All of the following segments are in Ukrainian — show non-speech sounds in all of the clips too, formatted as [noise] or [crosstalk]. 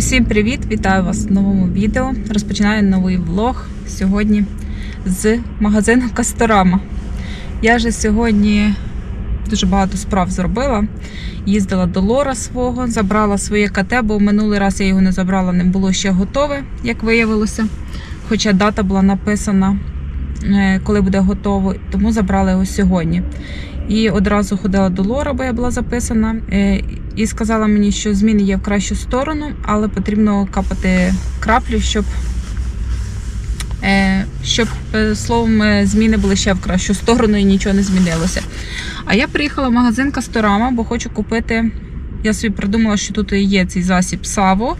Усім привіт! Вітаю вас в новому відео. Розпочинаю новий влог сьогодні з магазину Касторама. Я же сьогодні дуже багато справ зробила. Їздила до Лора свого, забрала своє КТ, бо минулий раз я його не забрала, не було ще готове, як виявилося. Хоча дата була написана, е, коли буде готово, тому забрала його сьогодні. І одразу ходила до Лора, бо я була записана. е, І сказала мені, що зміни є в кращу сторону, але потрібно капати краплю, щоб, е, щоб е, словом, зміни були ще в кращу сторону і нічого не змінилося. А я приїхала в магазин Касторама, бо хочу купити. Я собі придумала, що тут є цей засіб Саво,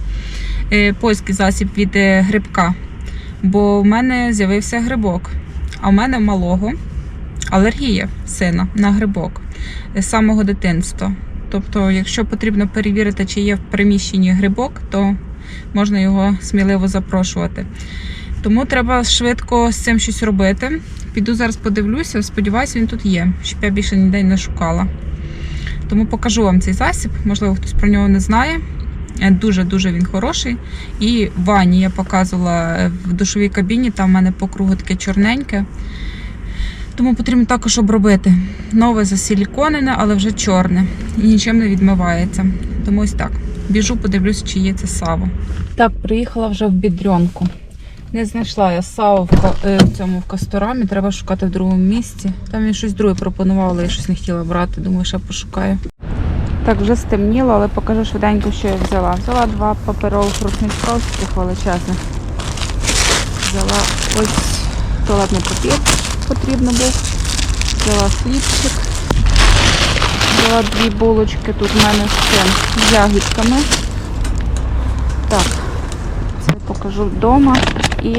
польський засіб від грибка. Бо в мене з'явився грибок, а в мене малого алергія сина на грибок з самого дитинства. Тобто, якщо потрібно перевірити, чи є в приміщенні грибок, то можна його сміливо запрошувати. Тому треба швидко з цим щось робити. Піду зараз подивлюся, сподіваюся, він тут є, щоб я більше ніде не шукала. Тому покажу вам цей засіб, можливо, хтось про нього не знає. Е, Дуже-дуже він хороший. І в ванні я показувала е, в душовій кабіні, там в мене по кругу таке чорненьке. Тому потрібно також обробити. Нове засиліконене, але вже чорне. І нічим не відмивається. Тому ось так. Біжу, подивлюсь, чи є це саво. Так, приїхала вже в бідрьонку. Не знайшла я саво в, е, цьому в касторамі, треба шукати в другому місці. Там він щось друге пропонував, але я щось не хотіла брати. Думаю, ще пошукаю. Так, вже стемніло, але покажу швиденько, що я взяла. Взяла два паперових таких величезних. Взяла ось туалетний папір потрібно був. Взяла хлібчик. Взяла дві булочки тут в мене з цим, з ягідками. Так, це покажу вдома. І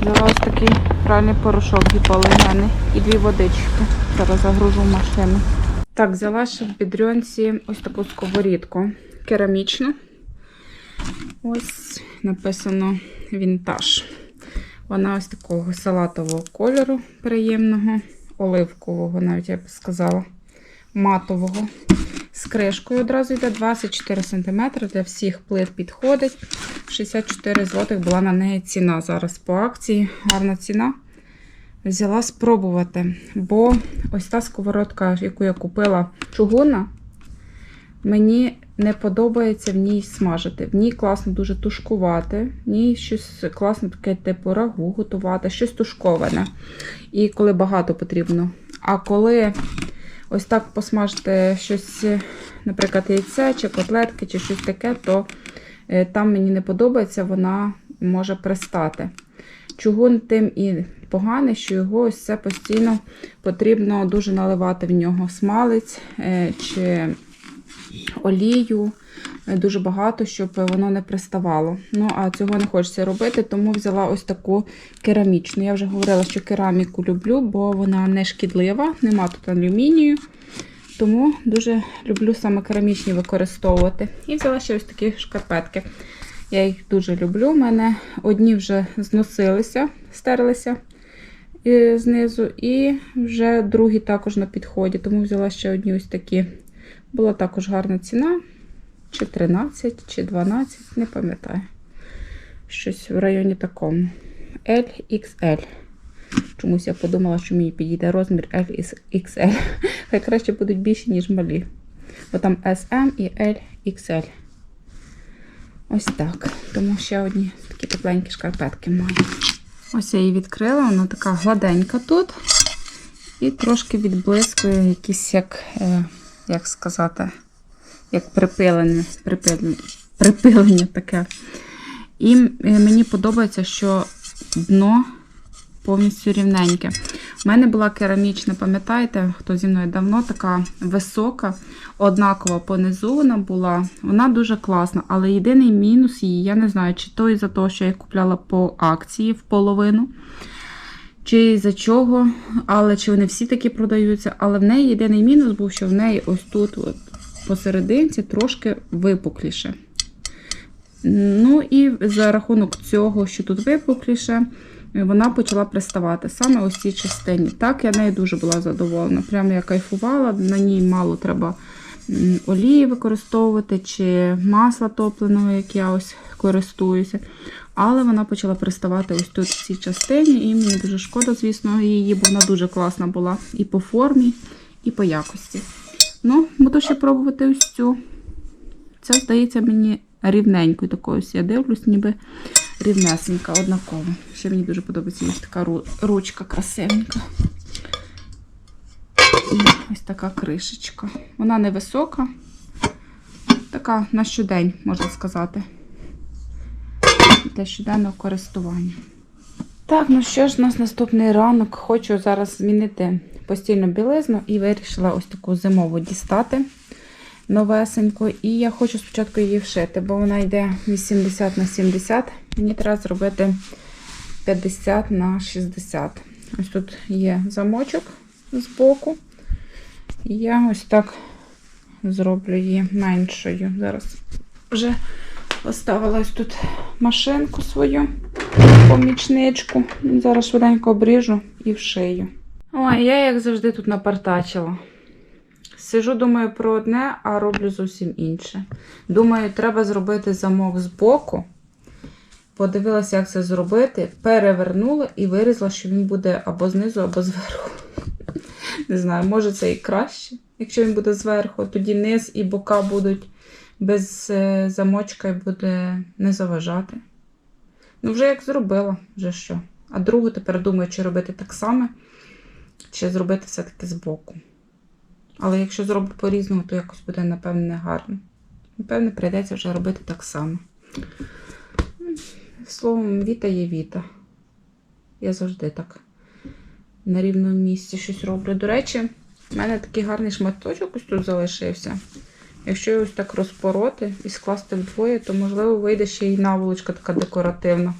взяла ось такий пральний порошок гіполегенний і дві водички. Зараз загружу в машину. Так, взяла ще в бідрьонці ось таку сковорідку керамічну. Ось написано вінтаж. Вона ось такого салатового кольору приємного, оливкового, навіть я б сказала, матового. З кришкою одразу йде 24 см. Для всіх плит підходить. 64 злотих була на неї ціна. Зараз по акції. Гарна ціна. Взяла спробувати. Бо ось та сковородка, яку я купила чугуна, мені не подобається в ній смажити. В ній класно дуже тушкувати, в ній щось класно таке типу рагу готувати, щось тушковане. І коли багато потрібно. А коли ось так посмажити щось, наприклад, яйце чи котлетки, чи щось таке, то е, там мені не подобається, вона може пристати. Чугун тим і поганий, що його ось це постійно потрібно дуже наливати в нього смалець е, чи олію е, дуже багато, щоб воно не приставало. Ну, а цього не хочеться робити, тому взяла ось таку керамічну. Я вже говорила, що кераміку люблю, бо вона не шкідлива, нема тут алюмінію. Тому дуже люблю саме керамічні використовувати. І взяла ще ось такі шкарпетки. Я їх дуже люблю. У мене одні вже зносилися, стерлися е, знизу, і вже другі також на підході. Тому взяла ще одні ось такі. Була також гарна ціна. Чи 13, чи 12, не пам'ятаю. Щось в районі такому. LXL. Чомусь я подумала, що мені підійде розмір LXL. Хай краще будуть більші, ніж малі. Бо там SM і LXL. Ось так. Тому ще одні такі тепленькі шкарпетки маю. Ось я її відкрила, вона така гладенька тут. І трошки відблискує якісь як. Е, як сказати, як припилене, припилення, припилення таке. І е, мені подобається, що дно повністю рівненьке. У мене була керамічна, пам'ятаєте, хто зі мною давно, така висока, однакова понизу вона була. Вона дуже класна, але єдиний мінус її, я не знаю, чи то із-за того, що я купляла по акції в половину. Чи за чого, але чи вони всі такі продаються. Але в неї єдиний мінус був, що в неї ось тут, от, посерединці, трошки випукліше. Ну і за рахунок цього, що тут випукліше, вона почала приставати саме ось цій частині. Так, я нею дуже була задоволена. Прямо я кайфувала, на ній мало треба олії використовувати, чи масла топленого, як я ось користуюся. Але вона почала приставати ось тут в цій частині, і мені дуже шкода, звісно, її, бо вона дуже класна була і по формі, і по якості. Ну, буду ще пробувати ось цю. Це здається мені рівненькою такою. Я дивлюсь, ніби рівнесенька, однакова. Ще мені дуже подобається ось така ручка красивенька. І ось така кришечка. Вона невисока, така на щодень, можна сказати. Для щоденного користування. Так, ну що ж, у нас наступний ранок. Хочу зараз змінити постільну білизну і вирішила ось таку зимову дістати новесеньку. І я хочу спочатку її вшити, бо вона йде 80 на 70. Мені треба зробити 50 на 60. Ось тут є замочок з боку. І я ось так зроблю її меншою. Зараз вже поставила ось тут машинку свою, помічничку. Зараз швиденько обріжу і вшию. Ой, я, як завжди, тут напартачила. Сижу, думаю про одне, а роблю зовсім інше. Думаю, треба зробити замок з боку. Подивилася, як це зробити, перевернула і вирізала, що він буде або знизу, або зверху. Не знаю, може це і краще. Якщо він буде зверху, тоді низ і бока будуть без е, замочка буде не заважати. Ну, вже як зробила, вже що. А другу тепер думаю, чи робити так само, чи зробити все-таки збоку. Але якщо зроблю по-різному, то якось буде, напевне, не гарно. Напевне, прийдеться вже робити так само. Словом, віта є віта. Я завжди так на рівному місці щось роблю. До речі, в мене такий гарний шматочок ось тут залишився. Якщо його ось так розпороти і скласти вдвоє, то, можливо, вийде ще й наволочка така декоративна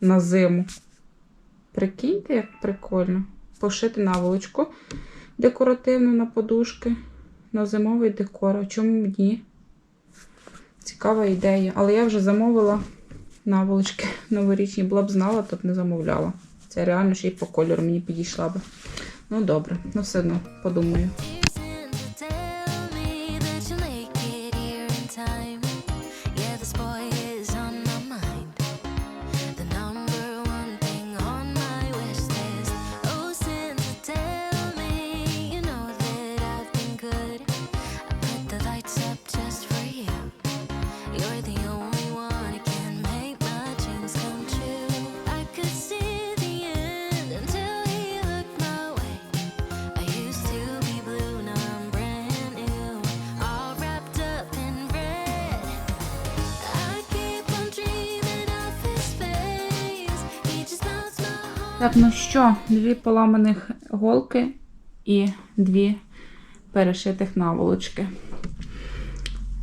на зиму. Прикиньте, як прикольно. Пошити наволочку декоративну на подушки, на зимовий декор. А чому б ні? Цікава ідея. Але я вже замовила наволочки [laughs] новорічні. Була б знала, то б не замовляла. Це реально ще й по кольору мені підійшла би. Ну добре, ну все одно подумаю. Так, ну що, дві поламаних голки і дві перешитих наволочки.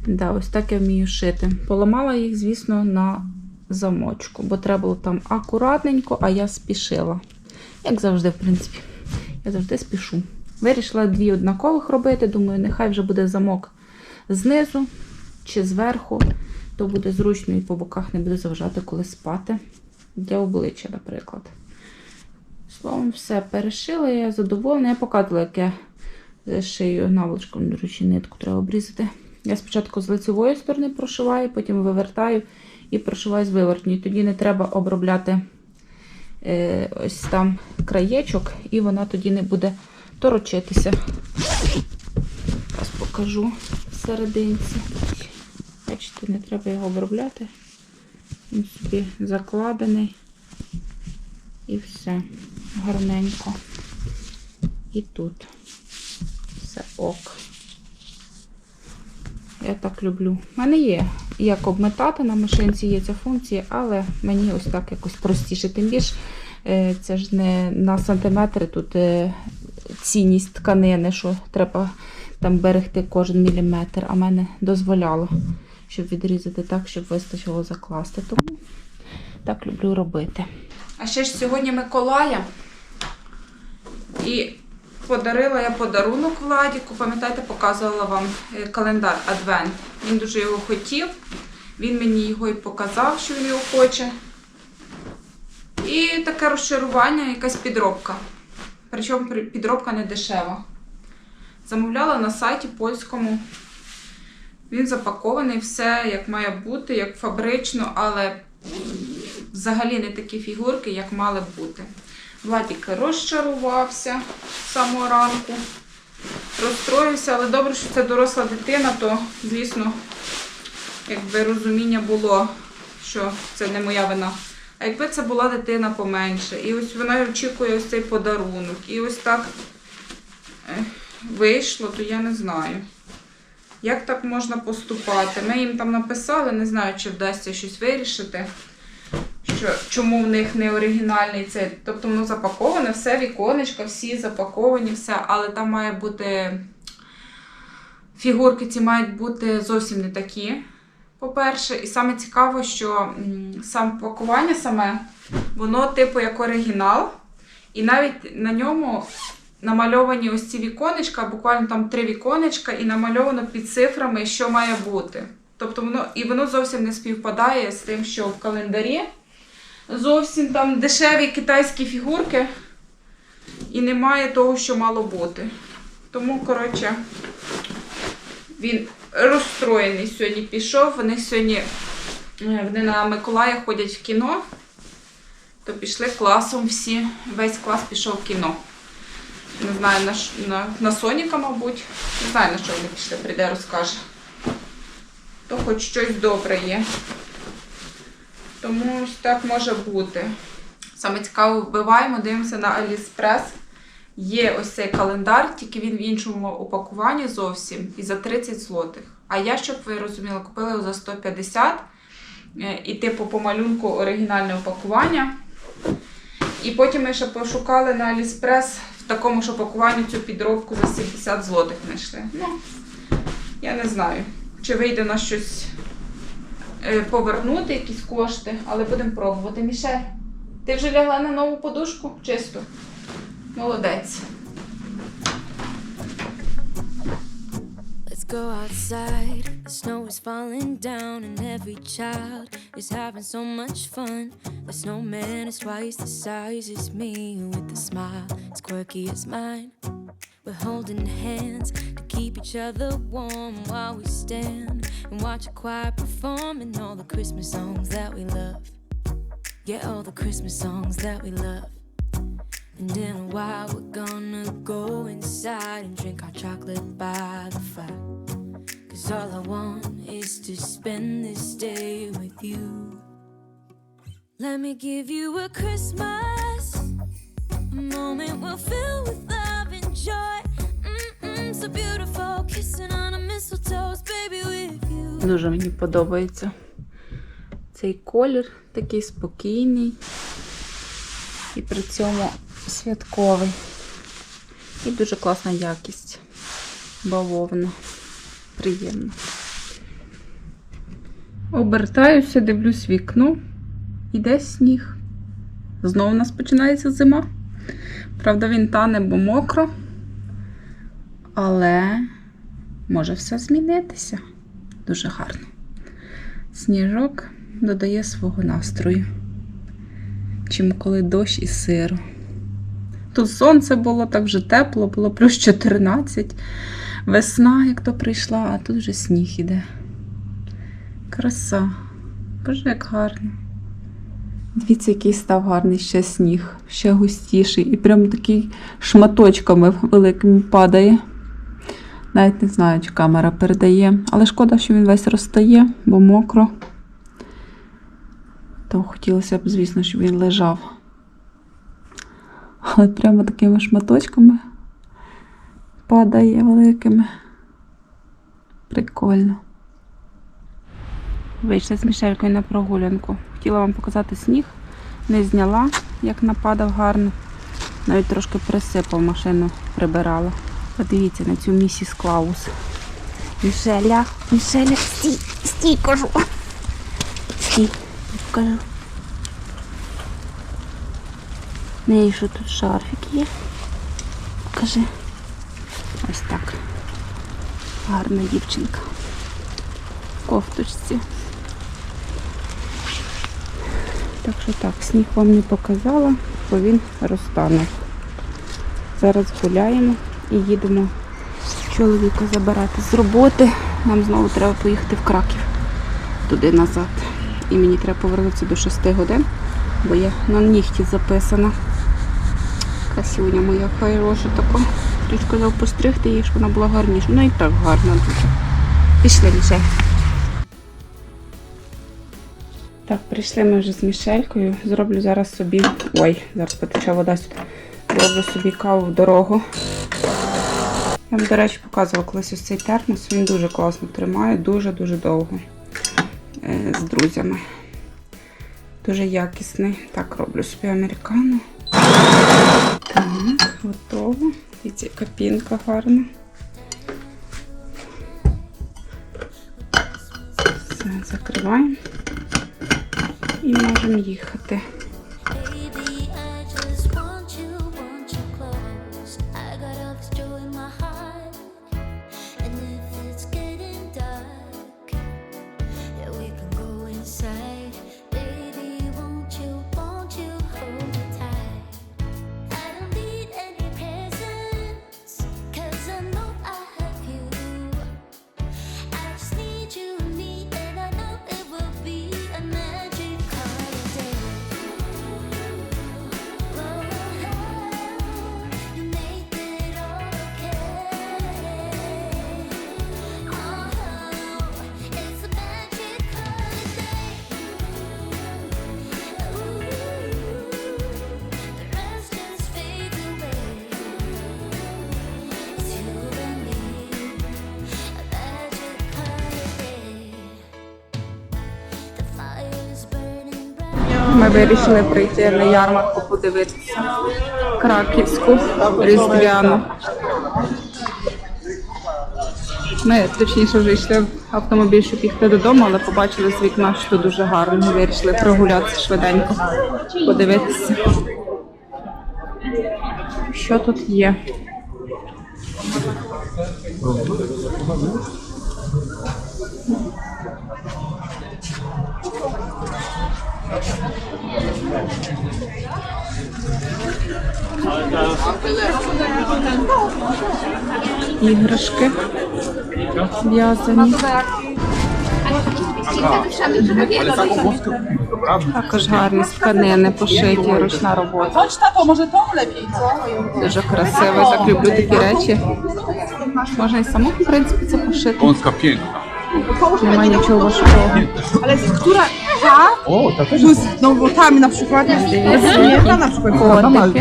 Да, ось так я вмію шити. Поламала їх, звісно, на замочку, бо треба було там акуратненько, а я спішила. Як завжди, в принципі, я завжди спішу. Вирішила дві однакових робити. Думаю, нехай вже буде замок знизу чи зверху, то буде зручно і по боках не буде заважати, коли спати. Для обличчя, наприклад. Словом, все перешила, я задоволена. Я показувала, як я шию наволочком, до речі, нитку треба обрізати. Я спочатку з лицевої сторони прошиваю, потім вивертаю і прошиваю з вивертньої. Тоді не треба обробляти е, ось там краєчок, і вона тоді не буде торочитися. Зараз покажу всерединці. Бачите, не треба його обробляти. Він собі закладений. І все гарненько. І тут все ок. Я так люблю. У мене є як обметати на машинці, є ця функція, але мені ось так якось простіше. Тим більше е, це ж не на сантиметри тут е, цінність тканини, що треба там берегти кожен міліметр, а мене дозволяло, щоб відрізати так, щоб вистачило закласти. Тому так люблю робити. А ще ж сьогодні Миколая. І подарила я подарунок Владіку. Пам'ятаєте, показувала вам е, календар Адвент. Він дуже його хотів. Він мені його і показав, що він його хоче. І таке розчарування, якась підробка. Причому підробка не дешева. Замовляла на сайті польському. Він запакований, все як має бути, як фабрично, але взагалі не такі фігурки, як мали б бути. Владік розчарувався з самого ранку, розстроївся, але добре, що це доросла дитина, то, звісно, якби розуміння було, що це не моя вина. А якби це була дитина поменше, і ось вона очікує ось цей подарунок, і ось так вийшло, то я не знаю. Як так можна поступати? Ми їм там написали, не знаю, чи вдасться щось вирішити, що, чому в них не оригінальний цей. Тобто воно запаковане, все віконечка, всі запаковані, все, але там має бути. Фігурки ці мають бути зовсім не такі. По-перше, і саме цікаво, що сам пакування саме, воно типу як оригінал, і навіть на ньому намальовані ось ці віконечка, буквально там три віконечка, і намальовано під цифрами, що має бути. Тобто воно і воно зовсім не співпадає з тим, що в календарі. Зовсім там дешеві китайські фігурки, і немає того, що мало бути. Тому, коротше, він розстроєний сьогодні пішов. Вони сьогодні е, вони на Миколая ходять в кіно, то пішли класом всі. Весь клас пішов в кіно. Не знаю, на, на, на Соніка, мабуть. Не знаю, на що вони пішли, прийде, розкаже. То хоч щось добре є. Тому так може бути. Саме цікаво, вбиваємо, дивимося на Аліспрес. Є ось цей календар, тільки він в іншому упакуванні зовсім і за 30 злотих. А я, щоб ви розуміли, купила його за 150 е, і типу по малюнку оригінальне упакування. І потім ми ще пошукали на Аліспрес в такому ж упакуванні цю підробку за 70 злотих знайшли. Ну, я не знаю, чи вийде на щось повернути якісь кошти, але будемо пробувати. Мішель, ти вже лягла на нову подушку? Чисто. Молодець. Let's go outside. The snow is falling down, and every child is having so much fun. The snowman is twice the size as me, with a smile as quirky as mine. We're holding hands keep each other warm while we stand and watch a choir performing all the Christmas songs that we love. Yeah, all the Christmas songs that we love. And in a while, we're gonna go inside and drink our chocolate by the fire. Cause all I want is to spend this day with you. Let me give you a Christmas, a moment we'll fill with love and joy. Дуже мені подобається цей колір, такий спокійний і при цьому святковий. І дуже класна якість. Бавовна. Приємно. Обертаюся, дивлюсь вікно. Іде сніг. Знову у нас починається зима. Правда, він тане, бо мокро. Але може все змінитися. Дуже гарно. Сніжок додає свого настрою, чим коли дощ і сиро. Тут сонце було так вже тепло, було плюс 14. Весна, як то прийшла, а тут вже сніг іде. Краса. Боже, як гарно. Дивіться, який став гарний ще сніг, ще густіший. І прям такий шматочками великими падає. Навіть не знаю, чи камера передає. Але шкода, що він весь розтає, бо мокро. То хотілося б, звісно, щоб він лежав. Але прямо такими шматочками падає великими. Прикольно. Вийшли з Мішелькою на прогулянку. Хотіла вам показати сніг. Не зняла, як нападав гарно. Навіть трошки присипав машину, прибирала. Подивіться на цю місіс Клаус. Мішеля, Мішеля, стій, стій, кажу. Стій, покажу. В неї що тут шарфік є. Покажи. Ось так. Гарна дівчинка. В кофточці. Так що так, сніг вам не показала, бо він розтане. Зараз гуляємо і їдемо чоловіка забирати з роботи. Нам знову треба поїхати в Краків туди назад. І мені треба повернутися до 6 годин, бо я на нігті записана. Красуня моя хороша така. Трішки казав постригти її, щоб вона була гарніша. Ну і так гарна дуже. Пішли, Мішель. Так, прийшли ми вже з Мішелькою. Зроблю зараз собі. Ой, зараз потече вода сюди. Зроблю собі каву в дорогу. Я вам, до речі, показувала колись ось цей термос. Він дуже класно тримає, дуже-дуже довго. Е, з друзями. Дуже якісний. Так, роблю собі американо. Так, готово. Дивіться, яка пінка гарна. Все, закриваємо. І можемо їхати. Ми вирішили прийти на ярмарку подивитися краківську різдвяну. Ми точніше вже йшли в автомобіль, щоб їхати додому, але побачили з вікна, що дуже гарно. Вирішили прогулятися швиденько, подивитися. Що тут є? Іграшки в'язані. Також гарні тканини пошиті, ручна робота. Дуже красиво. Так люблю такі речі. Можна і саму, в принципі, це пошити. Немає нічого важкого. ta O, ta też jest. z nowotami na przykład jest na przykład O, Ona ma, Ale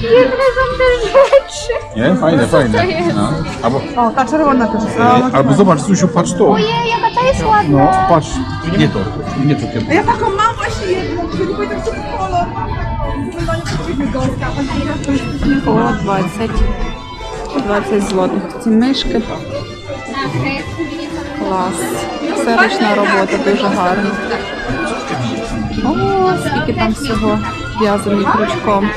piękne są te rzeczy. Nie? Fajne, fajne. No. O, ta czerwona też jest. E, albo zobacz, Susiu, patrz to. Ojej, jaka ta jest ładna. No, patrz. Nie to, nie to A ja taką mam właśnie jedną, tylko nie pamiętam, co to kolor. Wygląda nie gorzka, a pan to jest 20. 20 zł. Chcę myszkę. Клас. Все ручна робота, дуже гарно. О, скільки там всього в'язаний крючком.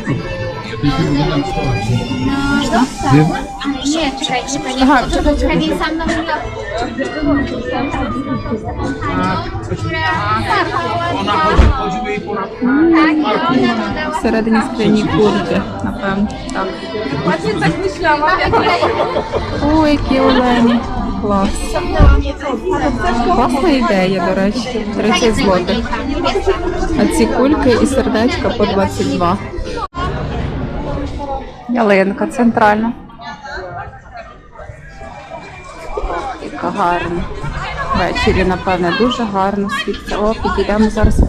Всередині скляні курки, напевно. Так. О, які олені. Клас. Класна ідея, до речі. 30 злотих. А ці кульки і сердечка по 22. Ялинка центральна. Яка гарна. Ввечері, напевне, дуже гарно світиться. О, підійдемо зараз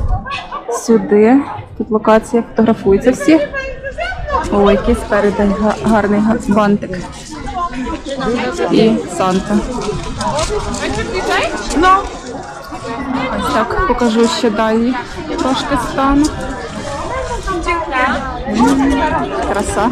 сюди. Тут локація фотографується всі. О, який спереду гарний бантик. І Санта. No, Ось так покажу ще далі. Трошки стану. Краса.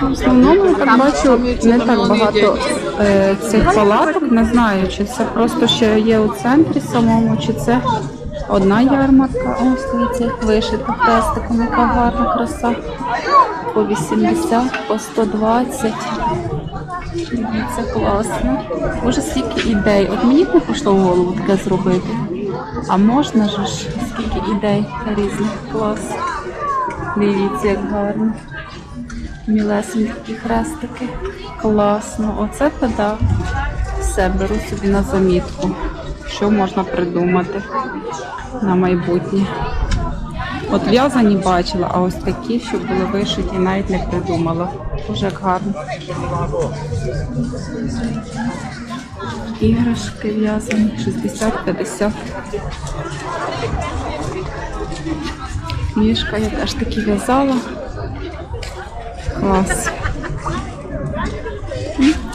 В основному я так бачу не так багато е, цих палаток. Не знаю, чи це просто ще є у центрі самому, чи це одна ярмарка. Ось дивіться, вишита хрестиком, яка гарна краса. По 80, по 120. Це класно. Боже, стільки ідей. От мені б не пішло в голову таке зробити. А можна ж скільки ідей різних клас. Дивіться, як гарно. Мілесенькі хрестики. Класно. Оце то. Все беру собі на замітку. Що можна придумати на майбутнє. От в'язані бачила, а ось такі, що були вишиті, навіть не придумала. Дуже як гарно. Іграшки в'язані 60-50. Мішка я теж таки в'язала. Клас.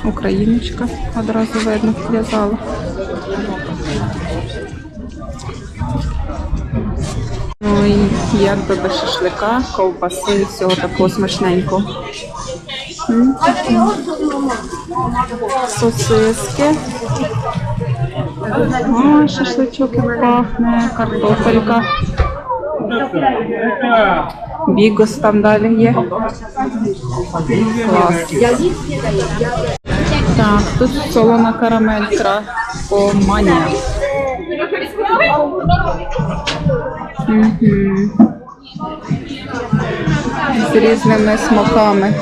Україночка одразу видно в'язала. Ну і як би без шашлика, ковбаси і всього такого смачненького. М. Сосиски. О, шашличок як пахне, картопелька. Бігос там далі є. Клас. Так, тут солона карамель кракоманія. З різними смаками.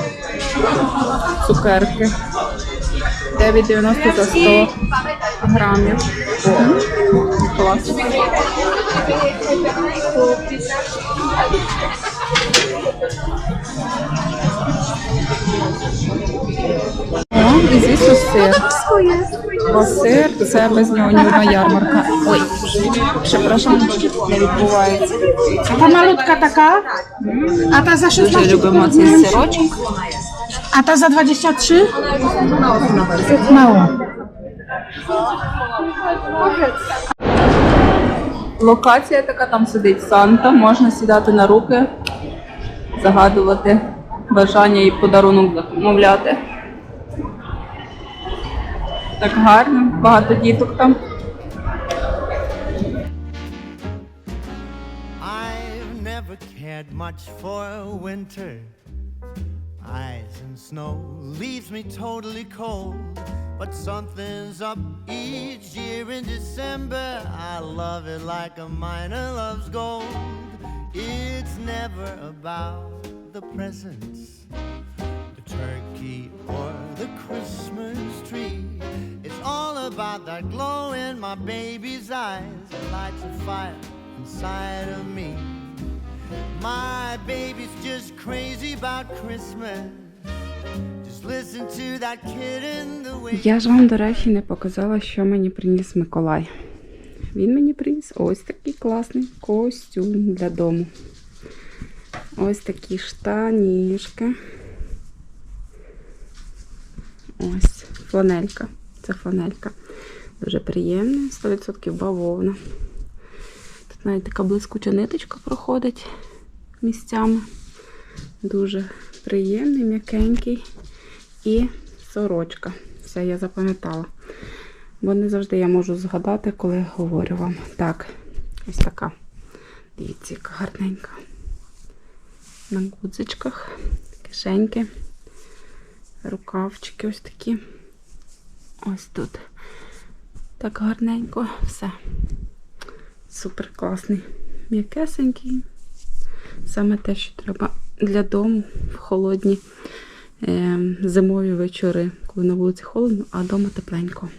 Цукерки. 9,90 за 100 грамів. М, Клас. О, і звісно сир. Бо сир це без нього ні одна ярмарка. Ой, przepraszam, не відбувається. A ta malutka taka? A ta za Дуже любимо цей сирочок. A ta za 23? Mało. Локація така, там сидить Санта, можна сідати на руки, загадувати бажання і подарунок замовляти. Так гарно, багато діток там. I've never cared much for winter. Ice and snow leaves me totally cold. But something's up each year in December. I love it like a miner loves gold. It's never about the presents, the Turkey or the Christmas tree. It's all about that glow in my baby's eyes that lights a fire inside of me. My baby's just crazy about Christmas. Я ж вам, до речі, не показала, що мені приніс Миколай. Він мені приніс ось такий класний костюм для дому. Ось такі штанішки. Ось фланелька. Це фланелька. Дуже приємна, 100% бавовна. Тут навіть така блискуча ниточка проходить місцями. Дуже приємний, м'якенький. І сорочка. Все, я запам'ятала. Бо не завжди я можу згадати, коли говорю вам. Так, ось така. Дивіться, яка гарненька. На гудзичках, кишеньки, рукавчики ось такі. Ось тут. Так гарненько. Все. Супер класний. М'якесенький. Саме те, що треба для дому в холодні е, зимові вечори, коли на вулиці холодно, а вдома тепленько.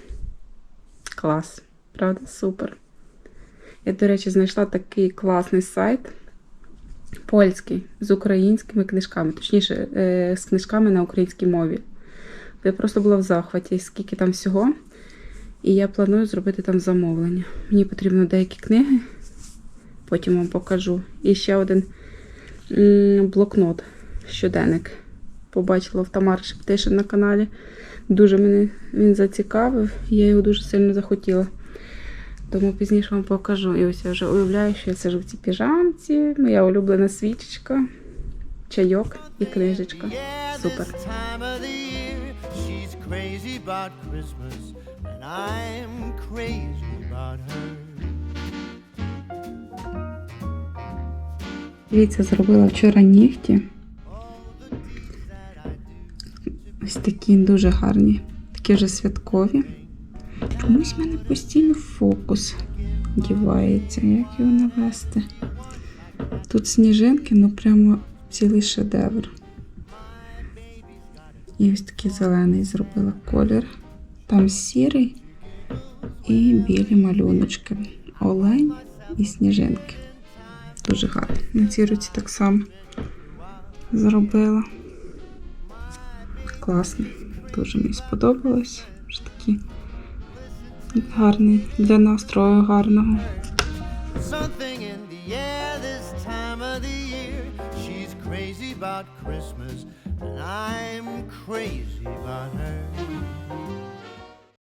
Клас. Правда? Супер. Я, до речі, знайшла такий класний сайт польський з українськими книжками, точніше, е, з книжками на українській мові. Я просто була в захваті, скільки там всього. І я планую зробити там замовлення. Мені потрібно деякі книги, потім вам покажу. І ще один блокнот, щоденник. Побачила в Тамари Шептишин на каналі. Дуже мене він зацікавив, я його дуже сильно захотіла. Тому пізніше вам покажу. І ось я вже уявляю, що я сижу в цій піжамці, моя улюблена свічечка, чайок і книжечка. Супер. Дивіться, зробила вчора нігті. Ось такі дуже гарні, такі вже святкові. Чомусь в мене постійно фокус. дівається. Як його навести? Тут сніжинки, ну прямо цілий шедевр. І ось такий зелений зробила колір. Там сірий і білі малюночки. Олень і сніжинки. Дуже гарно. На цій руці так само зробила. Класно. Дуже мені сподобалось. Ось такий гарний для настрою гарного. Something in the air this time of the year. She's crazy about Christmas, and I'm crazy about her.